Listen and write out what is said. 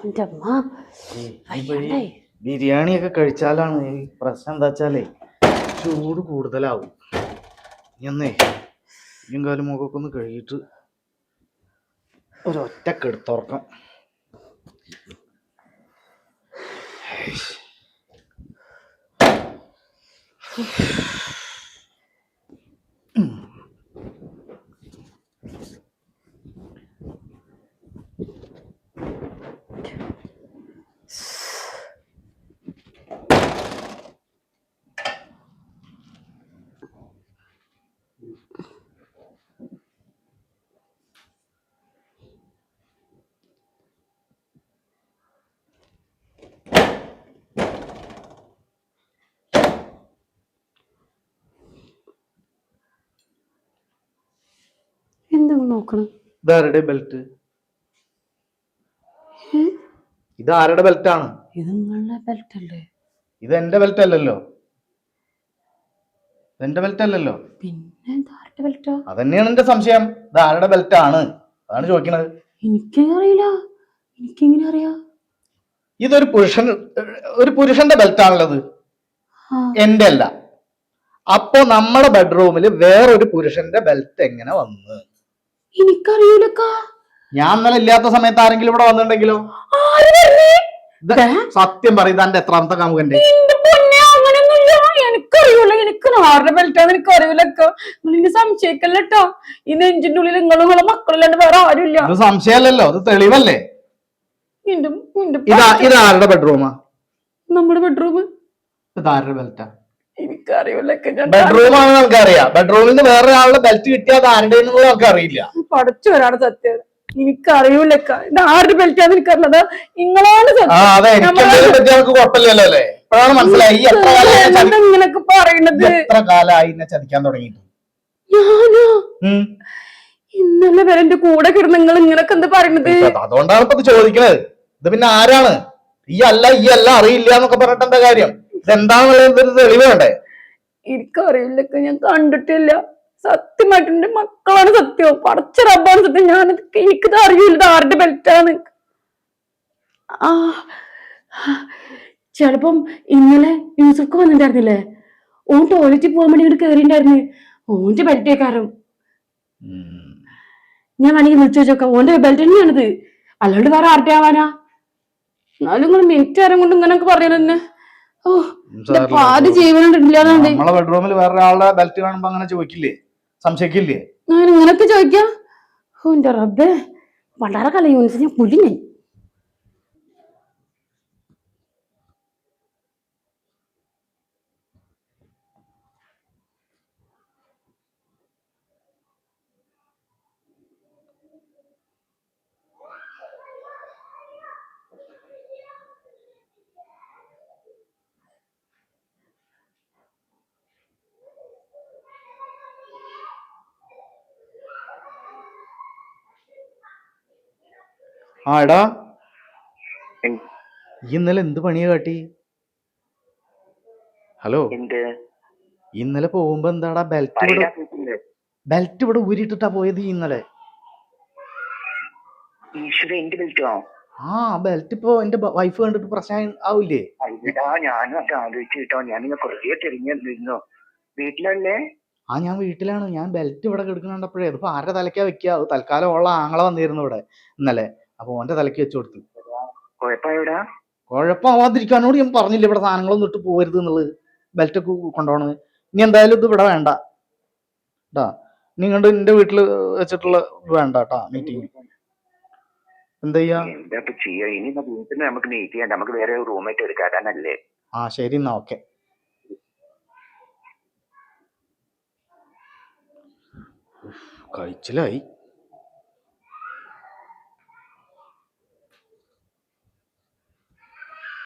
അമ്മ ഇപ്പൊ ബിരിയാണി ഒക്കെ കഴിച്ചാലാണ് ഈ പ്രശ്നം എന്താ വെച്ചാലേ ചൂട് കൂടുതലാവും. എന്നേ ഇയും കാലും മുഖമൊക്കെ ഒന്ന് കഴുകിയിട്ട് ഒരൊറ്റ കെടുത്തുറക്കം എന്താ നോക്കണം. ഇതാരുടെ ബെൽറ്റ് ഇത് ആരുടെ ബെൽറ്റ് ആണ്? ഇത് നിങ്ങളുടെ ബെൽറ്റ് അല്ലേ? ഇത് എന്റെ ബെൽറ്റ് അല്ലല്ലോ. എന്റെ ബെൽറ്റ് അല്ലല്ലോ. പിന്നെ ആരുടെ ബെൽറ്റാ അതന്നെയാണ് എന്റെ സംശയം. ഇത് ആരുടെ ബെൽറ്റ് ആണ്? അതാണ് ചോദിക്കണത്. എനിക്കറിയില്ല എനിക്കെങ്ങനെ അറിയാ? ഇതൊരു പുരുഷൻ ഒരു പുരുഷന്റെ ബെൽറ്റ് ആണുള്ളത്. എന്റെ അല്ല. അപ്പൊ നമ്മുടെ ബെഡ്റൂമിൽ വേറൊരു പുരുഷന്റെ ബെൽറ്റ് എങ്ങനെ വന്ന്? എനിക്കറിയൂലക്കാ. ഞാൻ ഇന്നലെ ഇല്ലാത്ത സമയത്ത് ആരെങ്കിലും ഇവിടെ വന്നിട്ടുണ്ടെങ്കിലോ? സത്യം പറയും ഇതാന്റെ എത്രാമത്തെ കാമുകന്റെ എനിക്കറിയൂല. എനിക്ക് ആരുടെ ബെൽറ്റാന്ന് എനിക്ക് അറിയൂലക്ക നിന്നെ സംശയിക്കല്ലോ ഈ നെഞ്ചിന്റെ ഉള്ളിൽ നിങ്ങളും നിങ്ങളെ മക്കളില്ലാണ്ട് വേറെ ആരുമില്ല. ഇത് സംശയമല്ലല്ലോ ഇത് തെളിവല്ലേ? ബെഡ്റൂമാ നമ്മുടെ ബെഡ്റൂം ഇത് ആരുടെ ബെൽറ്റാ എനിക്കറിയൂലക്ക. ഞാൻ ബെഡ്റൂം ആണ് നമുക്കറിയാം. ബെഡ്റൂമിൽ നിന്ന് വേറെ ആളുടെ ബെൽറ്റ് കിട്ടിയാൽ അത് ആരുടെ നമുക്ക് അറിയില്ല പഠിച്ചു വരാണ് സത്യം. എനിക്കറിയൂല ഇത് ആരുടെ ബെൽറ്റാന്ന് നിങ്ങളാണ് സത്യം. അതെ നമുക്ക് കുഴപ്പമില്ലല്ലോ മനസ്സിലായി. ഇങ്ങനൊക്കെ പറയണത്. എത്ര കാലമായി ചതിക്കാൻ തുടങ്ങിയിട്ട്? ഞാനോ. ഇന്നലെ വരെ എന്റെ കൂടെ കിടന്ന് നിങ്ങൾ ഇങ്ങനൊക്കെ എന്താ പറയണത്? അതുകൊണ്ടാണ് ഇപ്പൊ ചോദിക്കണത്. ഇത് പിന്നെ ആരാണ്? ഈ അല്ല ഈ അല്ല അറിയില്ല എന്നൊക്കെ പറഞ്ഞിട്ട് എന്താ കാര്യം? ഇതെന്താണെന്നുള്ള തെളിവ് വേണ്ടേ? എനിക്കറിയില്ല ഞാൻ കണ്ടിട്ടില്ല. സത്യമായിട്ട് എന്റെ മക്കളാണ് സത്യം. പടച്ച റബ്ബാണ് സത്യം. ഞാൻ കേക്കത് അറിയില്ല ഇത് ആരുടെ ബെൽറ്റാണ് ആ ചിലപ്പം ഇന്നലെ യൂസഫ് വന്നിട്ടുണ്ടായിരുന്നില്ലേ? ഓൻ ടോയ്ലറ്റിൽ പോകാൻ വേണ്ടി ഇങ്ങോട്ട് കയറിണ്ടായിരുന്നു ഓന്റെ ബെൽറ്റേ കാരണം ഞാൻ വേണമെങ്കിൽ വിളിച്ചു വെച്ചോക്കാം ഓന്റെ ബെൽറ്റ് തന്നെയാണിത്. അല്ലാണ്ട് വേറെ ആരുടെ ആവാനാ? എന്നാലും നിങ്ങൾ മിനിറ്റ് നേരം കൊണ്ട് ഇങ്ങനൊക്കെ പറയുന്നത് തന്നെ. ഓ പാതി ജീവനുണ്ടില്ലാന്നുണ്ട് നമ്മളെ ബെഡ്റൂമിൽ വേറെ ആളുടെ ബെൽറ്റ് കാണുമ്പോ അങ്ങനെ ചോദിക്കില്ലേ? സംശയിക്കില്ലേ? ഞാൻ ഇങ്ങനൊക്കെ ചോദിക്കാം. ഓ എന്റെ റബ്ബേ. യൂണിസ് ഞാൻ പുലി ആ എടാ ഈ ഇന്നലെ എന്ത് പണിയാ കാട്ടി? ഹലോ. ഇന്നലെ പോകുമ്പോ എന്താടാ ബെൽറ്റ് ഇവിടെ ബെൽറ്റ് ഇവിടെ ഊരിട്ടിട്ടാ പോയത് ഇന്നലെ? ആ? ബെൽറ്റ് ഇപ്പൊ എന്റെ വൈഫ് കണ്ടിട്ട് പ്രശ്നം ആവില്ലേ? അയ്യടാ ഞാനും അത് ആലോചിച്ച് കേട്ടോ ഞാൻ ഇങ്ങനെ കുറേ തിരിഞ്ഞിരുന്നു വീട്ടിലല്ലേ? ആ ഞാൻ വീട്ടിലാണ്. ഞാൻ ബെൽറ്റ് ഇവിടെ കിടക്കുന്നുണ്ടപ്പോഴേ അതിപ്പോ ആരുടെ തലക്കാ വെക്കുക അത് തൽക്കാലം ഉള്ള ആങ്ങളെ വന്നിരുന്നു ഇവിടെ ഇന്നലെ. അപ്പൊ ഓന്റെ തലക്ക് വെച്ചു കൊടുത്തു. കുഴപ്പമാവാതിരിക്കാനോട് ഞാൻ പറഞ്ഞില്ല ഇവിടെ സാധനങ്ങളൊന്നും ഇട്ട് പോകരുത് എന്നുള്ളത്. ബെൽറ്റ് ഒക്കെ കൊണ്ടുപോകണത് ഇനി എന്തായാലും ഇത് ഇവിടെ വേണ്ട. കേട്ടാ നീ കണ്ട് എന്റെ വീട്ടിൽ വെച്ചിട്ടുള്ള വേണ്ട കേട്ടാ മീറ്റിംഗ് എന്താ ചെയ്യാ? എന്താ ഇനി എന്നാ വീട്ടിൽ നമുക്ക് മീറ്റ് ചെയ്യണ്ട നമുക്ക് വേറെ എടുക്കാനല്ലേ ആ ശരി എന്നാ ഓക്കെ. കഴിച്ചിലായി.